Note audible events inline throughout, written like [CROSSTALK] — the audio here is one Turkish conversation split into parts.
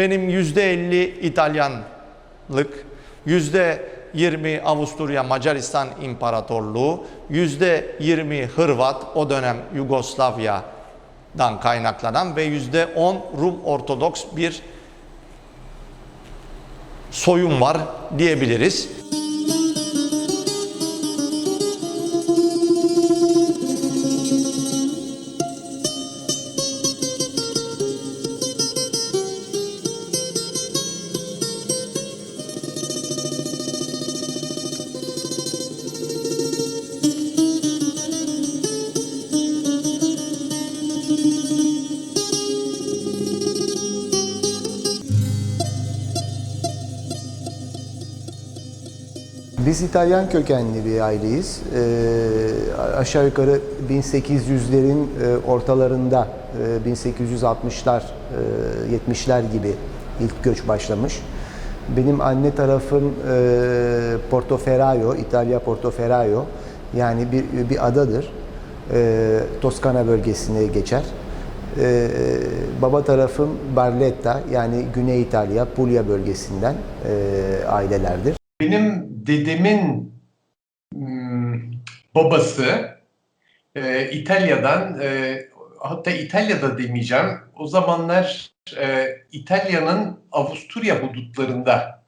Benim yüzde elli İtalyanlık, yüzde 20 Avusturya Macaristan İmparatorluğu, yüzde 20 Hırvat, o dönem Yugoslavya'dan kaynaklanan ve yüzde 10 Rum Ortodoks bir soyum var diyebiliriz. Biz İtalyan kökenli bir aileyiz. Ee, aşağı yukarı 1800'lerin e, ortalarında, e, 1860'lar, e, 70'ler gibi ilk göç başlamış. Benim anne tarafım e, Portoferraio, İtalya Portoferraio. Yani bir, bir adadır. E, Toskana bölgesine geçer. E, baba tarafım Barletta yani Güney İtalya, Puglia bölgesinden e, ailelerdir. Benim dedemin hmm, babası e, İtalya'dan e, hatta İtalya'da demeyeceğim o zamanlar e, İtalya'nın Avusturya hudutlarında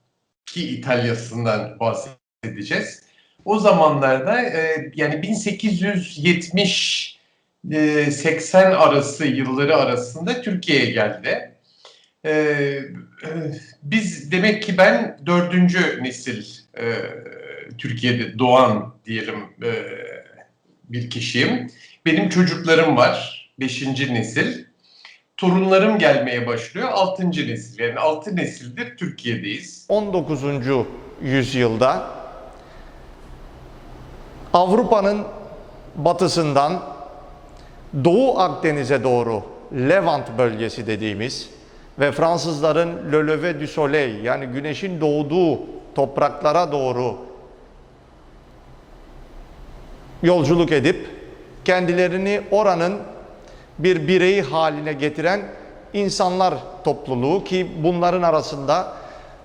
ki İtalya'sından bahsedeceğiz. O zamanlarda e, yani 1870 e, 80 arası yılları arasında Türkiye'ye geldi. E, biz demek ki ben dördüncü nesil e, Türkiye'de doğan diyelim e, bir kişiyim. Benim çocuklarım var, beşinci nesil. Torunlarım gelmeye başlıyor, altıncı nesil. Yani altı nesildir Türkiye'deyiz. 19. yüzyılda Avrupa'nın batısından Doğu Akdeniz'e doğru Levant bölgesi dediğimiz ve Fransızların Le Lever du Soleil yani güneşin doğduğu topraklara doğru yolculuk edip kendilerini oranın bir bireyi haline getiren insanlar topluluğu ki bunların arasında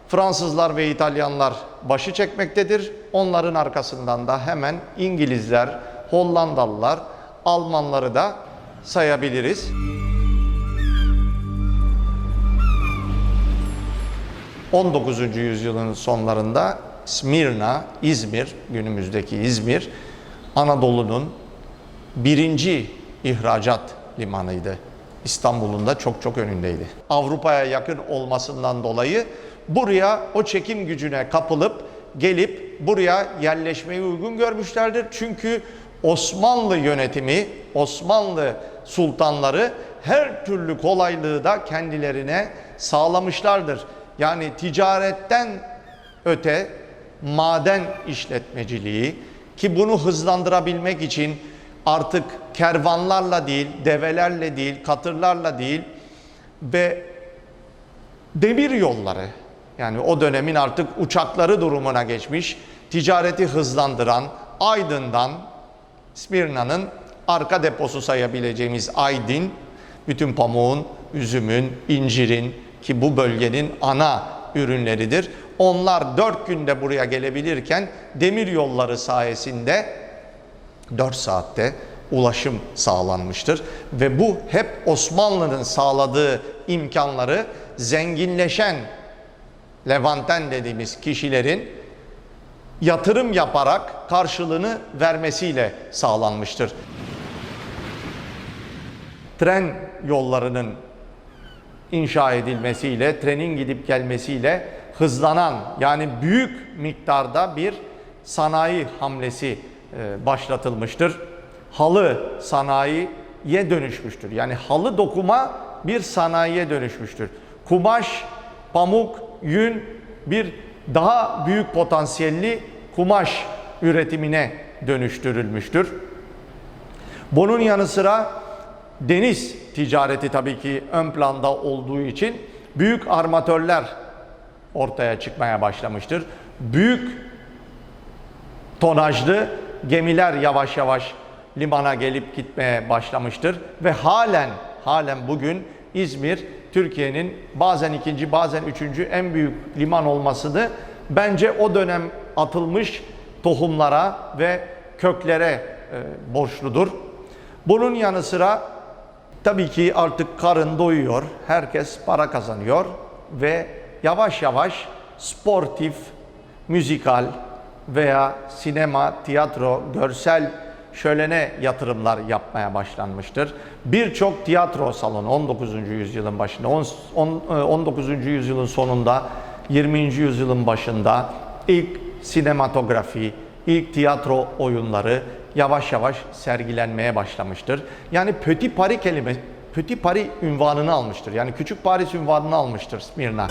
Fransızlar ve İtalyanlar başı çekmektedir. Onların arkasından da hemen İngilizler, Hollandalılar, Almanları da sayabiliriz. 19. yüzyılın sonlarında Smirna, İzmir, günümüzdeki İzmir, Anadolu'nun birinci ihracat limanıydı. İstanbul'un da çok çok önündeydi. Avrupa'ya yakın olmasından dolayı buraya o çekim gücüne kapılıp gelip buraya yerleşmeyi uygun görmüşlerdir. Çünkü Osmanlı yönetimi, Osmanlı sultanları her türlü kolaylığı da kendilerine sağlamışlardır. Yani ticaretten öte maden işletmeciliği ki bunu hızlandırabilmek için artık kervanlarla değil, develerle değil, katırlarla değil ve demir yolları. Yani o dönemin artık uçakları durumuna geçmiş, ticareti hızlandıran Aydın'dan Smirna'nın arka deposu sayabileceğimiz Aydın, bütün pamuğun, üzümün, incirin ki bu bölgenin ana ürünleridir. Onlar dört günde buraya gelebilirken demir yolları sayesinde 4 saatte ulaşım sağlanmıştır. Ve bu hep Osmanlı'nın sağladığı imkanları zenginleşen Levanten dediğimiz kişilerin yatırım yaparak karşılığını vermesiyle sağlanmıştır. Tren yollarının inşa edilmesiyle, trenin gidip gelmesiyle hızlanan yani büyük miktarda bir sanayi hamlesi e, başlatılmıştır. Halı sanayiye dönüşmüştür. Yani halı dokuma bir sanayiye dönüşmüştür. Kumaş, pamuk, yün bir daha büyük potansiyelli kumaş üretimine dönüştürülmüştür. Bunun yanı sıra deniz ticareti tabii ki ön planda olduğu için büyük armatörler ortaya çıkmaya başlamıştır. Büyük tonajlı gemiler yavaş yavaş limana gelip gitmeye başlamıştır ve halen halen bugün İzmir Türkiye'nin bazen ikinci bazen üçüncü en büyük liman olmasını bence o dönem atılmış tohumlara ve köklere e, borçludur. Bunun yanı sıra tabii ki artık karın doyuyor, herkes para kazanıyor ve yavaş yavaş sportif, müzikal veya sinema, tiyatro, görsel şölene yatırımlar yapmaya başlanmıştır. Birçok tiyatro salonu 19. yüzyılın başında, on- on- e, 19. yüzyılın sonunda, 20. yüzyılın başında ilk sinematografi, ilk tiyatro oyunları yavaş yavaş sergilenmeye başlamıştır. Yani Petit Paris kelime, Petit Paris ünvanını almıştır. Yani Küçük Paris ünvanını almıştır Smyrna.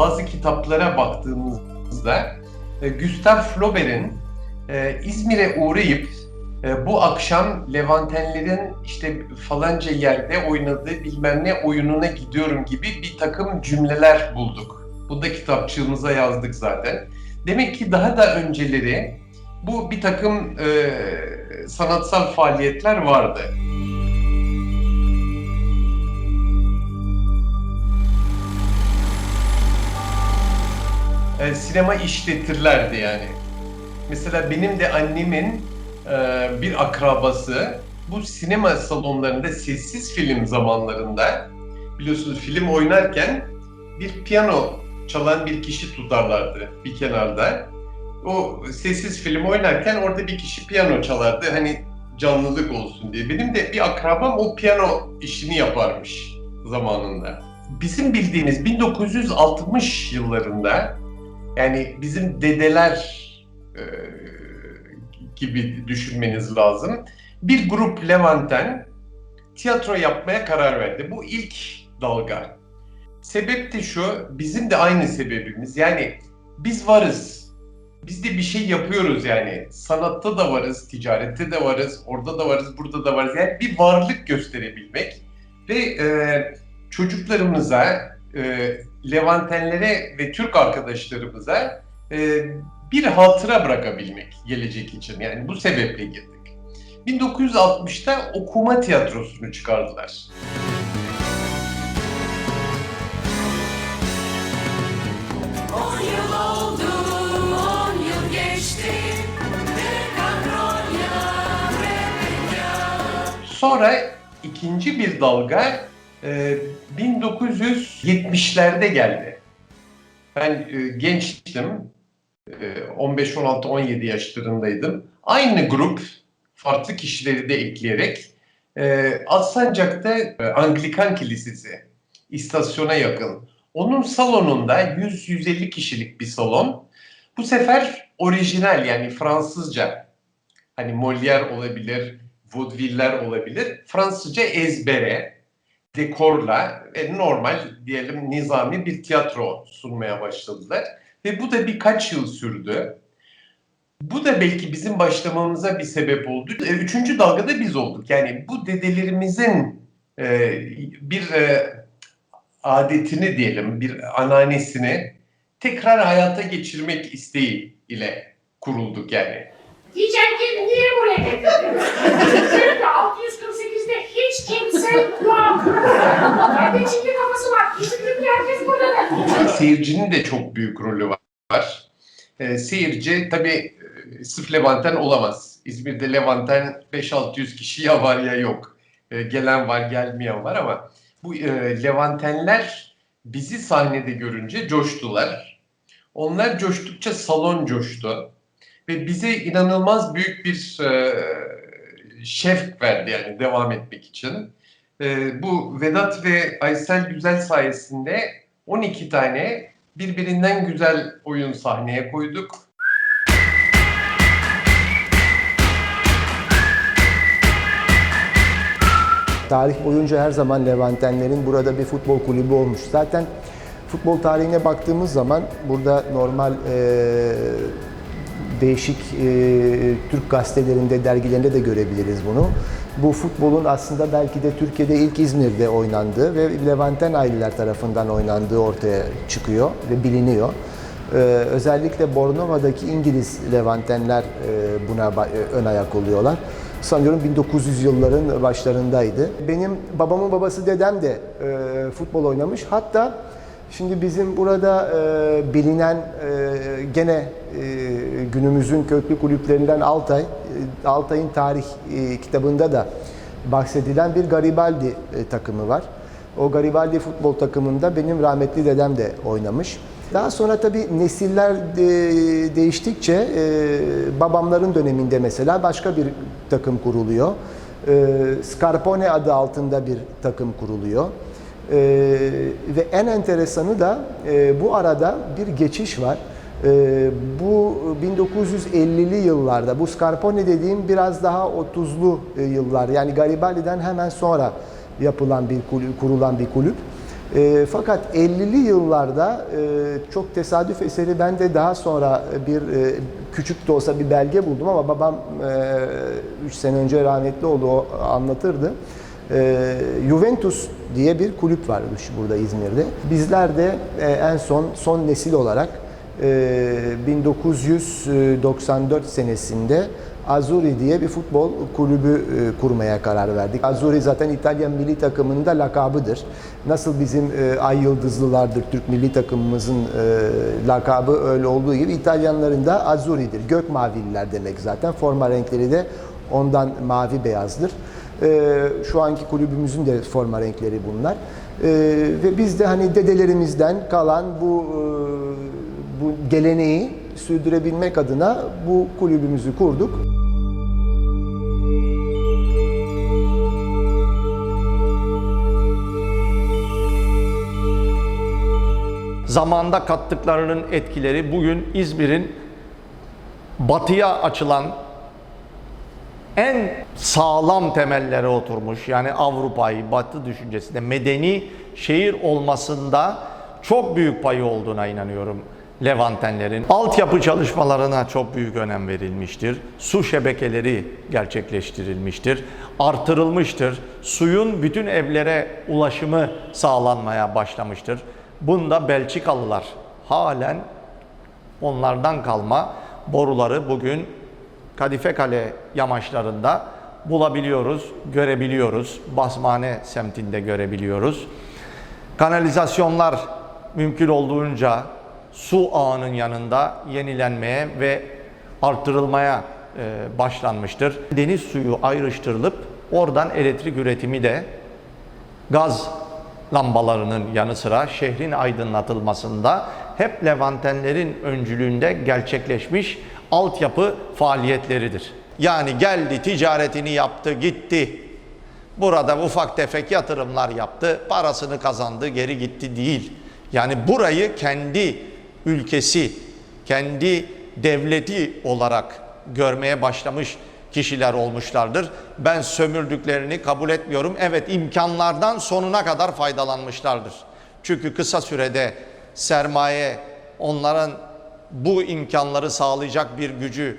bazı kitaplara baktığımızda e, Gustav Flaubert'in e, İzmir'e uğrayıp e, bu akşam Levantenlerin işte falanca yerde oynadığı bilmem ne oyununa gidiyorum gibi bir takım cümleler bulduk. Bunu da kitapçığımıza yazdık zaten. Demek ki daha da önceleri bu bir takım e, sanatsal faaliyetler vardı. e, sinema işletirlerdi yani. Mesela benim de annemin e, bir akrabası bu sinema salonlarında sessiz film zamanlarında biliyorsunuz film oynarken bir piyano çalan bir kişi tutarlardı bir kenarda. O sessiz film oynarken orada bir kişi piyano çalardı hani canlılık olsun diye. Benim de bir akrabam o piyano işini yaparmış zamanında. Bizim bildiğimiz 1960 yıllarında yani bizim dedeler e, gibi düşünmeniz lazım. Bir grup Levanten tiyatro yapmaya karar verdi. Bu ilk dalga. Sebep de şu, bizim de aynı sebebimiz. Yani biz varız. Biz de bir şey yapıyoruz yani. Sanatta da varız, ticarette de varız, orada da varız, burada da varız. Yani bir varlık gösterebilmek ve e, çocuklarımıza, e, Levantenlere ve Türk arkadaşlarımıza e, bir hatıra bırakabilmek gelecek için. Yani bu sebeple girdik. 1960'ta okuma tiyatrosunu çıkardılar. Sonra ikinci bir dalga e, 1970'lerde geldi. Ben e, gençtim. E, 15, 16, 17 yaşlarındaydım. Aynı grup farklı kişileri de ekleyerek e, Alsancak'ta e, Anglikan Kilisesi istasyona yakın. Onun salonunda 100-150 kişilik bir salon. Bu sefer orijinal yani Fransızca. Hani Molière olabilir, vaudeville'ler olabilir. Fransızca ezbere, dekorla ve normal diyelim nizami bir tiyatro sunmaya başladılar. Ve bu da birkaç yıl sürdü. Bu da belki bizim başlamamıza bir sebep oldu. E, Üçüncü dalgada biz olduk. Yani bu dedelerimizin e, bir e, adetini diyelim, bir ananesini tekrar hayata geçirmek isteği ile kurulduk yani. Diyeceğim ki niye buraya getirdin? Çünkü 648'de hiç kimse yok. Kendi çingli kafası var. Bizim herkes buradadır. Seyircinin de çok büyük rolü var. Ee, seyirci tabii e, sırf Levanten olamaz. İzmir'de Levanten 5-600 kişi ya var ya yok. Ee, gelen var, gelmeyen var ama bu e, Levantenler bizi sahnede görünce coştular. Onlar coştukça salon coştu. Ve bize inanılmaz büyük bir e, şevk verdi yani devam etmek için. E, bu Vedat ve Aysel Güzel sayesinde 12 tane birbirinden güzel oyun sahneye koyduk. Tarih boyunca her zaman Levantenlerin burada bir futbol kulübü olmuş. Zaten futbol tarihine baktığımız zaman burada normal e, değişik e, Türk gazetelerinde, dergilerinde de görebiliriz bunu. Bu futbolun aslında belki de Türkiye'de ilk İzmir'de oynandığı ve Levanten aileler tarafından oynandığı ortaya çıkıyor ve biliniyor. Ee, özellikle Bornova'daki İngiliz Levantenler e, buna e, ön ayak oluyorlar. sanıyorum 1900 yılların başlarındaydı. Benim babamın babası dedem de e, futbol oynamış. Hatta şimdi bizim burada e, bilinen e, gene e, günümüzün köklü kulüplerinden Altay, e, Altay'ın tarih e, kitabında da bahsedilen bir Garibaldi e, takımı var. O Garibaldi futbol takımında benim rahmetli dedem de oynamış. Daha sonra tabii nesiller de- değiştikçe e, babamların döneminde mesela başka bir takım kuruluyor. E, Scarpone adı altında bir takım kuruluyor. E, ve en enteresanı da e, bu arada bir geçiş var. E, bu 1950'li yıllarda, bu Scarpone dediğim biraz daha 30'lu e, yıllar yani Garibaldi'den hemen sonra yapılan bir kulüp, kurulan bir kulüp. E, fakat 50'li yıllarda e, çok tesadüf eseri ben de daha sonra bir e, küçük de olsa bir belge buldum ama babam 3 sene önce rahmetli oldu o anlatırdı. E, Juventus diye bir kulüp varmış burada İzmir'de. Bizler de e, en son son nesil olarak e, 1994 senesinde Azzurri diye bir futbol kulübü e, kurmaya karar verdik. Azzurri zaten İtalyan milli takımının da lakabıdır. Nasıl bizim e, ay yıldızlılardır Türk milli takımımızın e, lakabı öyle olduğu gibi İtalyanların da Azzurri'dir. Gök mavililer demek zaten. Forma renkleri de ondan mavi beyazdır. E, şu anki kulübümüzün de forma renkleri bunlar. E, ve biz de hani dedelerimizden kalan bu e, bu geleneği sürdürebilmek adına bu kulübümüzü kurduk. Zamanda kattıklarının etkileri bugün İzmir'in batıya açılan en sağlam temellere oturmuş yani Avrupa'yı, Batı düşüncesinde medeni şehir olmasında çok büyük payı olduğuna inanıyorum Levantenlerin. Altyapı çalışmalarına çok büyük önem verilmiştir. Su şebekeleri gerçekleştirilmiştir. Artırılmıştır. Suyun bütün evlere ulaşımı sağlanmaya başlamıştır. Bunda Belçikalılar halen onlardan kalma boruları bugün Kadife Kale yamaçlarında bulabiliyoruz, görebiliyoruz. Basmane semtinde görebiliyoruz. Kanalizasyonlar mümkün olduğunca su ağının yanında yenilenmeye ve artırılmaya e, başlanmıştır. Deniz suyu ayrıştırılıp oradan elektrik üretimi de gaz lambalarının yanı sıra şehrin aydınlatılmasında hep Levantenlerin öncülüğünde gerçekleşmiş altyapı faaliyetleridir. Yani geldi ticaretini yaptı gitti. Burada ufak tefek yatırımlar yaptı, parasını kazandı, geri gitti değil. Yani burayı kendi ülkesi, kendi devleti olarak görmeye başlamış kişiler olmuşlardır. Ben sömürdüklerini kabul etmiyorum. Evet imkanlardan sonuna kadar faydalanmışlardır. Çünkü kısa sürede sermaye onların bu imkanları sağlayacak bir gücü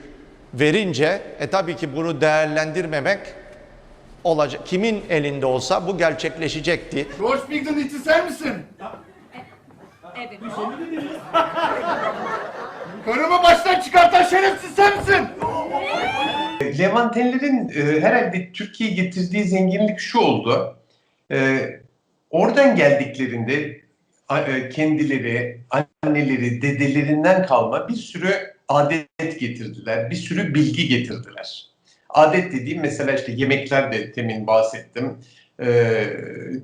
verince e tabii ki bunu değerlendirmemek olacak. Kimin elinde olsa bu gerçekleşecekti. George Bigden iti sen misin? Evet. Karımı baştan çıkartan şerefsiz sen misin? Levantenlerin e, herhalde Türkiye'ye getirdiği zenginlik şu oldu. E, oradan geldiklerinde a- e, kendileri, anneleri, dedelerinden kalma bir sürü adet getirdiler, bir sürü bilgi getirdiler. Adet dediğim mesela işte yemekler de temin bahsettim. E,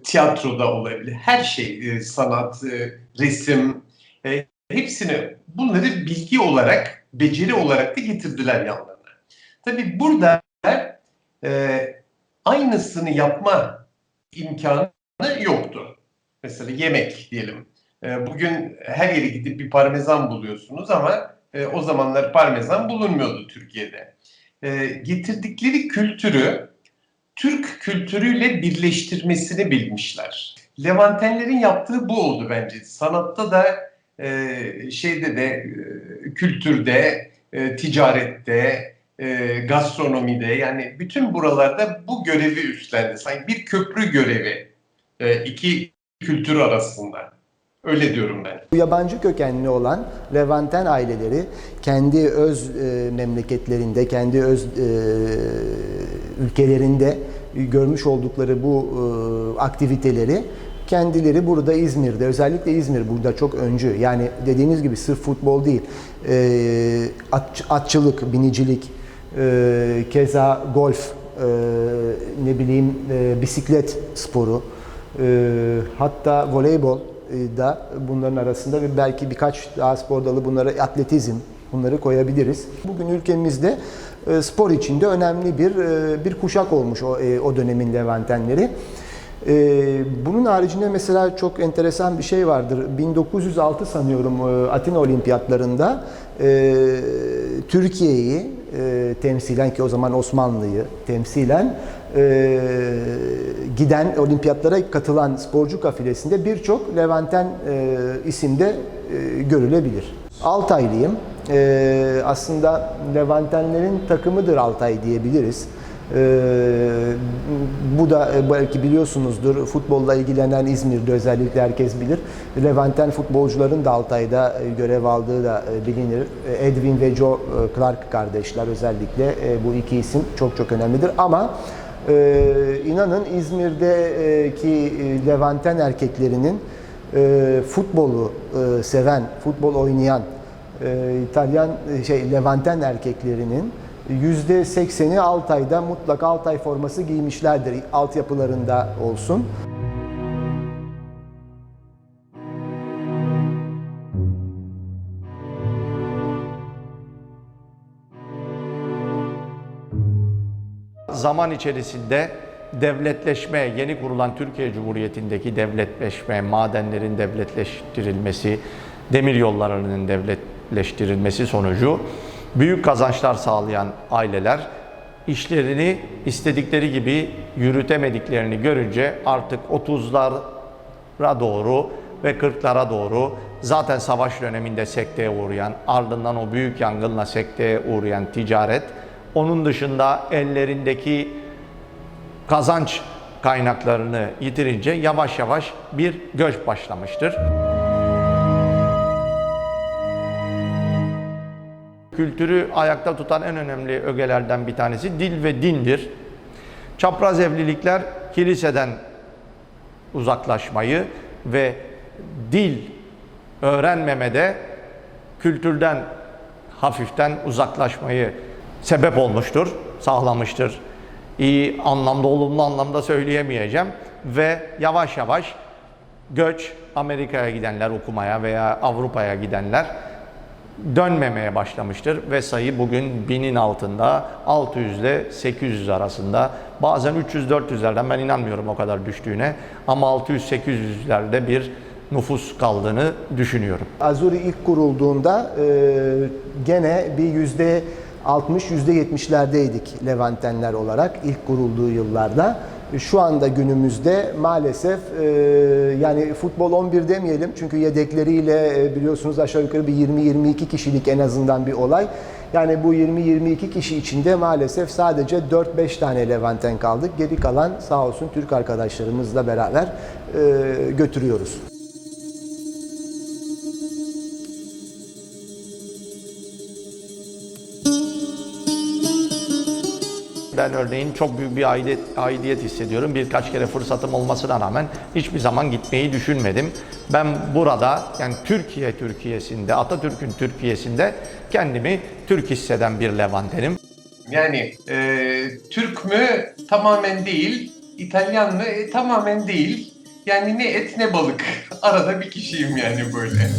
tiyatroda olabilir. Her şey, e, sanat, e, resim, e, hepsini bunları bilgi olarak, beceri olarak da getirdiler yanlarına. Tabii burada e, aynısını yapma imkanı yoktu. Mesela yemek diyelim. E, bugün her yere gidip bir parmesan buluyorsunuz ama e, o zamanlar parmesan bulunmuyordu Türkiye'de. E, getirdikleri kültürü Türk kültürüyle birleştirmesini bilmişler. Levantenlerin yaptığı bu oldu bence. Sanatta da şeyde de kültürde, ticarette, gastronomide yani bütün buralarda bu görevi üstlendi. Sanki bir köprü görevi iki kültür arasında. Öyle diyorum ben. Bu yabancı kökenli olan Levanten aileleri kendi öz e, memleketlerinde, kendi öz e, ülkelerinde görmüş oldukları bu e, aktiviteleri kendileri burada İzmir'de, özellikle İzmir burada çok öncü. Yani dediğiniz gibi sırf futbol değil, e, at- atçılık, binicilik, e, keza golf, e, ne bileyim e, bisiklet sporu, e, hatta voleybol da bunların arasında ve belki birkaç daha spor dalı bunlara atletizm bunları koyabiliriz. Bugün ülkemizde e, spor içinde önemli bir e, bir kuşak olmuş o, e, o dönemin Levantenleri. E, Bunun haricinde mesela çok enteresan bir şey vardır. 1906 sanıyorum e, Atina Olimpiyatlarında e, Türkiye'yi e, temsilen ki o zaman Osmanlı'yı temsilen e, giden olimpiyatlara katılan sporcu kafilesinde birçok Levanten e, isimde e, görülebilir. Altaylıyım. E, aslında Levantenlerin takımıdır Altay diyebiliriz. Ee, bu da e, belki biliyorsunuzdur futbolla ilgilenen İzmir'de özellikle herkes bilir. Levanten futbolcuların da Altay'da e, görev aldığı da e, bilinir. Edwin ve Joe Clark kardeşler özellikle bu iki isim çok çok önemlidir. Ama e, inanın İzmir'deki Levanten erkeklerinin e, futbolu e, seven, futbol oynayan e, İtalyan şey Levanten erkeklerinin yüzde sekseni Altay'da mutlaka Altay forması giymişlerdir. Altyapılarında olsun. zaman içerisinde devletleşme, yeni kurulan Türkiye Cumhuriyeti'ndeki devletleşme, madenlerin devletleştirilmesi, demir yollarının devletleştirilmesi sonucu büyük kazançlar sağlayan aileler işlerini istedikleri gibi yürütemediklerini görünce artık 30'lara doğru ve 40'lara doğru zaten savaş döneminde sekteye uğrayan, ardından o büyük yangınla sekteye uğrayan ticaret, onun dışında ellerindeki kazanç kaynaklarını yitirince yavaş yavaş bir göç başlamıştır. Kültürü ayakta tutan en önemli ögelerden bir tanesi dil ve dindir. Çapraz evlilikler kiliseden uzaklaşmayı ve dil öğrenmemede kültürden hafiften uzaklaşmayı sebep olmuştur, sağlamıştır. İyi anlamda, olumlu anlamda söyleyemeyeceğim ve yavaş yavaş göç Amerika'ya gidenler okumaya veya Avrupa'ya gidenler dönmemeye başlamıştır ve sayı bugün binin altında 600 ile 800 arasında bazen 300-400'lerden ben inanmıyorum o kadar düştüğüne ama 600-800'lerde bir nüfus kaldığını düşünüyorum. Azuri ilk kurulduğunda e, gene bir yüzde 60 yüzde 70'lerdeydik Levantenler olarak ilk kurulduğu yıllarda. Şu anda günümüzde maalesef e, yani futbol 11 demeyelim çünkü yedekleriyle e, biliyorsunuz aşağı yukarı bir 20-22 kişilik en azından bir olay. Yani bu 20-22 kişi içinde maalesef sadece 4-5 tane Levanten kaldık. Geri kalan sağ olsun Türk arkadaşlarımızla beraber e, götürüyoruz. Ben örneğin çok büyük bir aidiyet, aidiyet hissediyorum. Birkaç kere fırsatım olmasına rağmen hiçbir zaman gitmeyi düşünmedim. Ben burada yani Türkiye Türkiye'sinde, Atatürk'ün Türkiye'sinde kendimi Türk hisseden bir Levantenim. Yani e, Türk mü? Tamamen değil. İtalyan mı? E, tamamen değil. Yani ne et ne balık. [LAUGHS] Arada bir kişiyim yani böyle.